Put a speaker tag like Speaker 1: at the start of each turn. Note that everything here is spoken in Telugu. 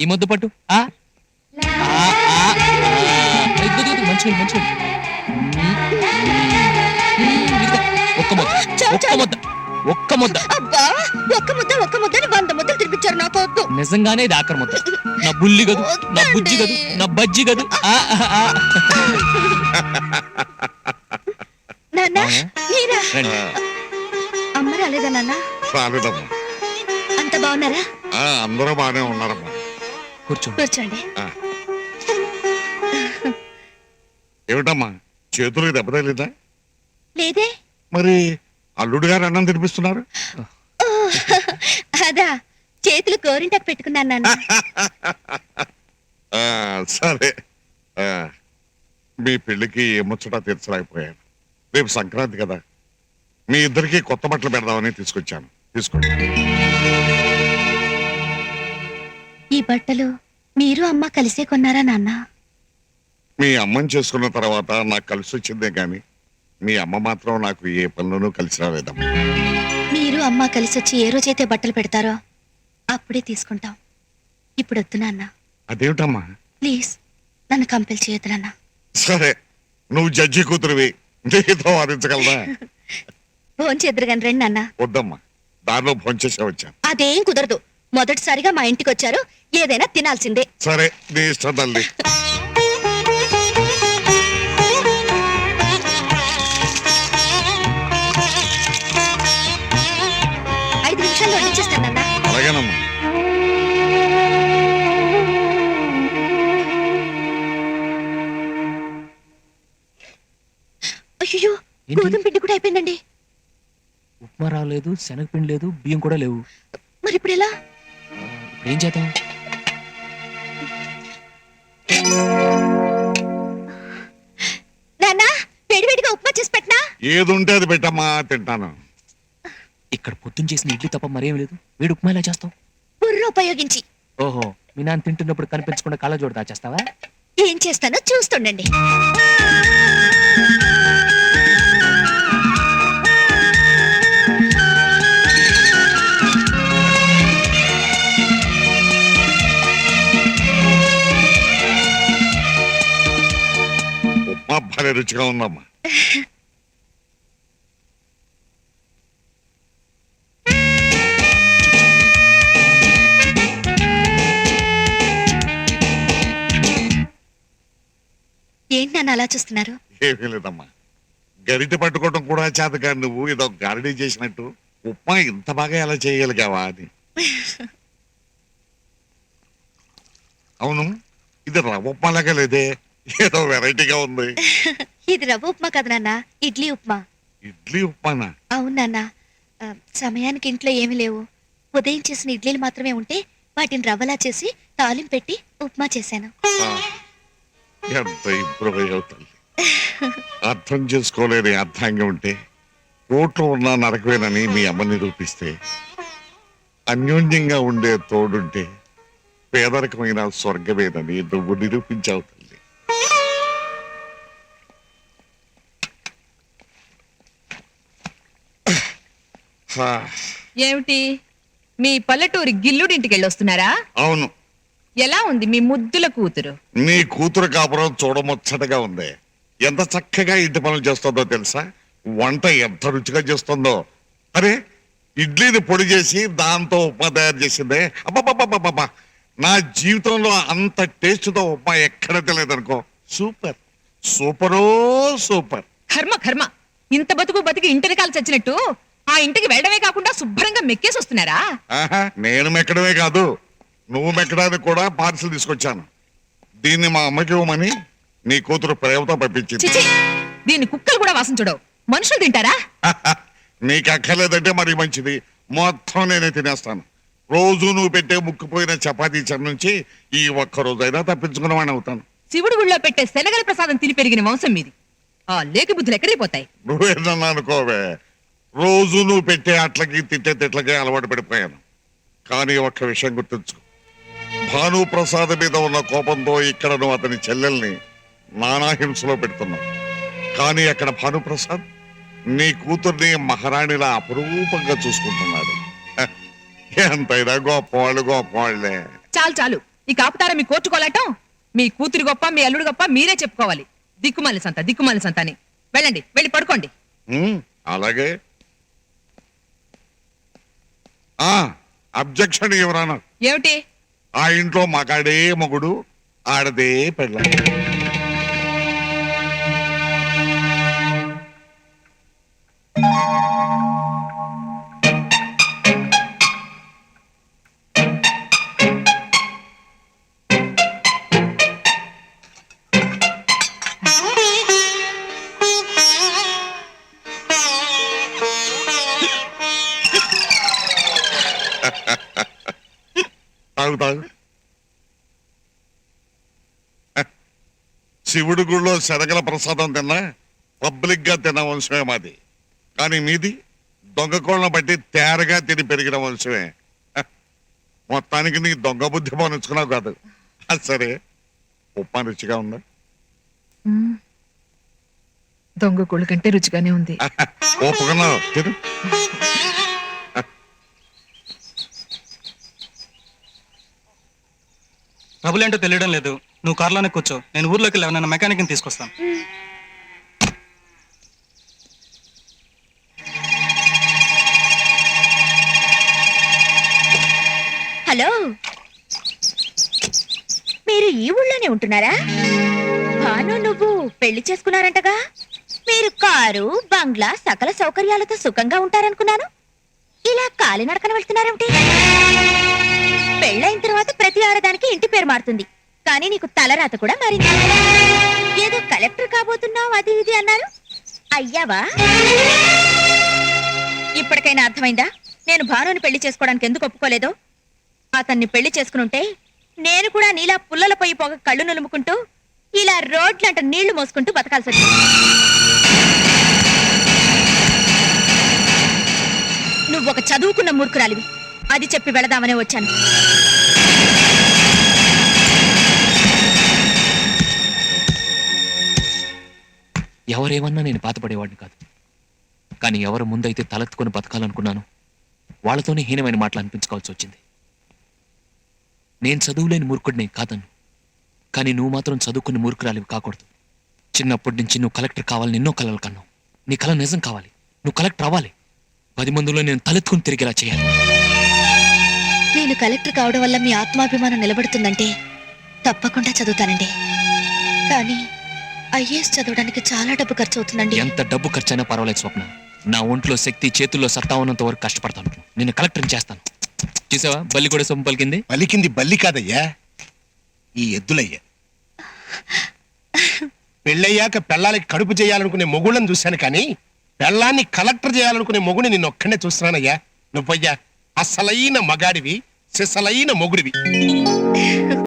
Speaker 1: ఈ ముద్దు పట్టు. ఆ? ఒక్క ముద్ద ఒక్క. ముద్ద ఒక్క ముద్ద.
Speaker 2: అబ్బా ఒక్క ముద్ద ఒక్క ముద్దని వంద ముద్దలు తినిపించారు నాకు వద్దు
Speaker 1: నిజంగానే ఇది ఆఖరి ముద్ద. నా బుల్లి గదు నా బుజ్జి గదు నా బజ్జి గదు.
Speaker 2: నాన్న? మీరా?
Speaker 1: రండి.
Speaker 2: అమ్మ రాలేదా నాన్న?
Speaker 3: రాలేదమ్మా
Speaker 2: అంత బాగున్నారా?
Speaker 3: ఆ, అందరూ బాగానే ఉన్నారమ్మా.
Speaker 1: కూర్చోండి.
Speaker 2: కూర్చోండి.
Speaker 3: ఏమిటమ్మా చేతులకు దెబ్బ తగిలిందా?
Speaker 2: లేదే.
Speaker 3: మరి అల్లుడు గారు అన్నం తినిపిస్తున్నారు?
Speaker 2: అదా చేతులు గోరింటాకు పెట్టుకున్నాను నాన్న.
Speaker 3: ఆ, సరే. ఆ, మీ పెళ్ళికి ఏ ముచ్చటా తీర్చలేకపోయాను. రేపు సంక్రాంతి కదా. మీ ఇద్దరికి కొత్త బట్టలు పెడదామని తీసుకొచ్చాను. తీసుకోండి.
Speaker 2: ఈ బట్టలు మీరు అమ్మ కలిసే కొన్నారా నాన్న?
Speaker 3: మీ అమ్మని చేసుకున్న తర్వాత నాకు కలిసి వచ్చిందే కానీ మీ అమ్మ మాత్రం నాకు ఏ పనిలోనూ కలిసి రాలేదమ్మా.
Speaker 2: మీరు అమ్మ కలిసి వచ్చి ఏ రోజైతే బట్టలు పెడతారో అప్పుడే తీసుకుంటాం. ఇప్పుడు వద్దు నాన్న.
Speaker 3: అదేమిటమ్మా?
Speaker 2: ప్లీజ్ నన్ను కంపెల్ చేయొద్దు నాన్న.
Speaker 3: సరే నువ్వు జడ్జి కూతురువి. నీతో వాదించగలరా
Speaker 2: భోంచేద్దరు కానీ రండి నాన్న.
Speaker 3: వద్దమ్మా దారిలో భోంచేసే వచ్చాను.
Speaker 2: అదేం కుదరదు. మొదటిసారిగా మా ఇంటికి వచ్చారు ఏదైనా తినాల్సిందే.
Speaker 3: సరే నీ ఇష్టం తల్లి.
Speaker 2: ఐదు నిమిషాల్లో
Speaker 3: అలాగేనమ్మా.
Speaker 2: అయ్యో
Speaker 1: ఏంటి?
Speaker 2: గోధుమ పిండి కూడా అయిపోయిందండి.
Speaker 1: ఉప్మా రాలేదు శనగపిండి లేదు బియ్యం కూడా లేవు.
Speaker 2: మరి ఇప్పుడు ఎలా
Speaker 1: ఏం చేద్దాం?
Speaker 2: నాన్న వేడివేడిగా ఉప్మా చేసి పెట్టనా?
Speaker 3: ఏది ఉంటే అది పెట్టమ్మా తింటాను.
Speaker 1: ఇక్కడ పొద్దున్న చేసిన ఇడ్లీ తప్ప మరేం లేదు. వేడి ఉప్మా ఎలా చేస్తావు?
Speaker 2: బుర్ర ఉపయోగించి.
Speaker 1: ఓహో మీ నాన్న తింటున్నప్పుడు కనిపించకుండా కళ్ళజోడు దాచేస్తావా?
Speaker 2: ఏం చేస్తానో చూస్తుండండి.
Speaker 3: భలే రుచిగా ఉందమ్మా.
Speaker 2: ఏంటి నాన్న అలా చూస్తున్నారు?
Speaker 3: ఏమీ లేదమ్మా. గరిటె పట్టుకోవడం కూడా చేత కాదు నువ్వు. ఏదో గారడీ చేసినట్టు. ఉప్మా ఇంత బాగా ఎలా చేయగలిగావా అని. అవును. ఇది రవ్వ ఉప్మా లాగా లేదే. ఏదో వెరైటీగా ఉంది.
Speaker 2: ఇది రవ్వ ఉప్మా కదా నాన్న? ఇడ్లీ ఉప్మా.
Speaker 3: ఇడ్లీ ఉప్మానా?
Speaker 2: అవును నాన్న. ఆ, సమయానికి ఇంట్లో ఏమీ లేవు. ఉదయం చేసిన ఇడ్లీలు మాత్రమే ఉంటే వాటిని రవ్వలా చేసి తాలింపు పెట్టి ఉప్మా చేశాను.
Speaker 3: ఆ, ఎంత ఇంప్రూవ్ అయ్యావు తల్లి. అర్థం చేసుకోలేని అర్థంగా ఉంటే కోట్లో ఉన్న నరకవేనని మీ అమ్మ నిరూపిస్తే అన్యోన్యంగా ఉండే తోడుంటే పేదరికమైన స్వర్గమేనని నువ్వు నిరూపించావు తల్లి.
Speaker 4: ఏమిటి? మీ పల్లెటూరి గిల్లుడింటికి వెళ్ళొస్తున్నారా
Speaker 3: అవును.
Speaker 4: ఎలా ఉంది మీ ముద్దుల కూతురు?
Speaker 3: నీ కూతురు కాపురం చూడముచ్చటగా ఉంది. ఎంత చక్కగా ఇంటి పనులు చేస్తుందో తెలుసా? వంట ఎంత రుచిగా చేస్తుందో. అరే ఇడ్లీని పొడి చేసి దాంతో ఉప్మా తయారు చేసిందే. అబ్బబ్బబ్బబ్బబ్బా నా జీవితంలో అంత టేస్ట్తో ఉప్మా ఎక్కడ తెలియదనుకో సూపర్. సూపరో సూపర్.
Speaker 4: కర్మ కర్మ. ఇంత బతుకు బతికి ఇంటరికాలు చచ్చినట్టు ఆ ఇంటికి వెళ్ళడమే కాకుండా శుభ్రంగా మెక్కేసి వస్తున్నారా?
Speaker 3: ఆహా నేను మెక్కడమే కాదు. నువ్వు మెక్కడానికి కూడా పార్సిల్ తీసుకొచ్చాను. దీన్ని మా అమ్మకి ఇవ్వమని నీ కూతురు ప్రేమతో పంపించింది.
Speaker 4: చిచి దీన్ని కుక్కలు కూడా వాసన చూడవు. మనుషులు తింటారా?
Speaker 3: నీకు అక్కర్లేదంటే మరి మంచిది. మొత్తం నేనే తినేస్తాను. రోజు నువ్వు పెట్టే ముక్కుపోయిన చపాతీ చెర నుంచి ఈ ఒక్క రోజైనా తప్పించుకున్నవాడిని అవుతాను.
Speaker 4: శివుడు గుళ్ళో పెట్టే శనగల ప్రసాదం తిని పెరిగిన వంశం మీది. ఆ లేకి బుద్ధులు ఎక్కడిపోతాయి
Speaker 3: నువ్వేనన్నా అనుకోవే? రోజు నువ్వు పెట్టే అట్లకి తిట్టే తిట్లకి అలవాటు పడిపోయాను. కానీ ఒక్క విషయం గుర్తుంచుకో. భానుప్రసాద్ మీద ఉన్న కోపంతో ఇక్కడ నువ్వు అతని చెల్లెల్ని నానాహింసలో పెడుతున్నావు. కానీ అక్కడ భానుప్రసాద్ నీ కూతుర్ని మహారాణిలా అపురూపంగా చూసుకుంటున్నాడు. ఎంతైనా గొప్పవాళ్ళు గొప్పవాళ్ళే
Speaker 4: చాలు చాలు. ఈ కాపుతారా మీ కోర్టు కోలాటం? మీ కూతురు గొప్ప మీ అల్లుడు గొప్ప మీరే చెప్పుకోవాలి. దిక్కుమాలి సంత దిక్కుమాలి సంత అని వెళ్ళండి వెళ్ళి పడుకోండి.
Speaker 3: అలాగే. ఆ అబ్జెక్షన్ ఎవరన్నా
Speaker 4: ఏమిటి?
Speaker 3: ఆ ఇంట్లో మగాడే మొగుడు ఆడదే పెళ్ళ. తాగు తాగు. శివుడి గుళ్ళో శరగల ప్రసాదం తిన్నా పబ్లిక్గా తిన్న వంశమే మాది. కానీ మీది దొంగ కోళ్ళను బట్టి తేరగా తిని పెరిగిన వంశమే. మొత్తానికి నీ దొంగ బుద్ధి పోనిచ్చుకున్నావు కాదు. అది సరే. ఉప్మా రుచిగా ఉందా?
Speaker 4: దొంగ కోళ్ళు కంటే రుచిగానే ఉంది.
Speaker 3: ఒప్పుకున్నావు తిను
Speaker 1: ఏంటో తెలియడం లేదు. నువ్వు కార్లోనే కూర్చో. నేను ఊర్లోకి వెళ్ళి నన్ను మెకానిక్ని తీసుకొస్తాను.
Speaker 2: హలో. మీరు ఈ ఊళ్ళోనే ఉంటున్నారా? భాను నువ్వు పెళ్ళి చేసుకున్నారంటగా? మీరు కారు బంగ్లా సకల సౌకర్యాలతో సుఖంగా ఉంటారనుకున్నాను. ఇలా కాలినడకన వెళ్తున్నారేమిటి? మారుతుంది. కానీ నీకు తలరాత కూడా మారింది. ఏదో కలెక్టర్ కాబోతున్నావు అది ఇది అన్నారు. అయ్యావా? ఇప్పటికైనా అర్థమైందా? నేను భానుని పెళ్ళి చేసుకోవడానికి ఎందుకు ఒప్పుకోలేదో? అతన్ని పెళ్ళి చేసుకునుంటే నేను కూడా నీలా పుల్లల పొయ్యి పొగ కళ్ళు నులుముకుంటూ ఇలా రోడ్లంట నీళ్ళు మోసుకుంటూ బతకాల్సి వచ్చింది. నువ్వు ఒక చదువుకున్న మూర్ఖురాలివి. అది చెప్పి వెళదామనే వచ్చాను.
Speaker 5: ఎవరేమన్నా నేను బాధపడేవాడిని కాదు. కానీ ఎవరు ముందైతే తలెత్తుకొని బతకాలనుకున్నాను వాళ్ళతోనే హీనమైన మాటలు అనిపించుకోవాల్సి వచ్చింది. నేను చదువులేని మూర్ఖుడిని కాదన్ను. కానీ నువ్వు మాత్రం చదువుకుని మూర్ఖురాలివి కాకూడదు. చిన్నప్పటి నుంచి నువ్వు కలెక్టర్ కావాలని ఎన్నో కలలు కన్నావు. నీ కళ నిజం కావాలి. నువ్వు కలెక్టర్ అవ్వాలి. పది మందిలో నేను తలెత్తుకుని తిరిగేలా చేయాలి.
Speaker 2: నేను కలెక్టర్ కావడం వల్ల మీ ఆత్మాభిమానం నిలబడుతుందంటే తప్పకుండా చదువుతానండి. కానీ ఐఏఎస్ చదవడానికి చాలా డబ్బు ఖర్చు అవుతుందండి
Speaker 5: ఎంత డబ్బు ఖర్చైనా పర్వాలేదు స్వప్న. నా ఒంట్లో శక్తి చేతుల్లో సత్తా ఉన్నంత వరకు కష్టపడతాను నేను కలెక్టర్ చేస్తాను. చూసావా? బల్లి కూడా సొమ్ము పలికింది.
Speaker 6: పలికింది బల్లి కాదయ్యా. ఈ ఎద్దులయ్యా. పెళ్ళయ్యాక పెళ్ళాలకి కడుపు చేయాలనుకునే మొగుళ్ళని చూశాను కానీ పెళ్ళాన్ని కలెక్టర్ చేయాలనుకునే మొగుని నిన్న ఒక్కనే చూస్తున్నానయ్యా. నువ్వయ్యా అసలైన మగాడివి సిసలైన మొగుడివి.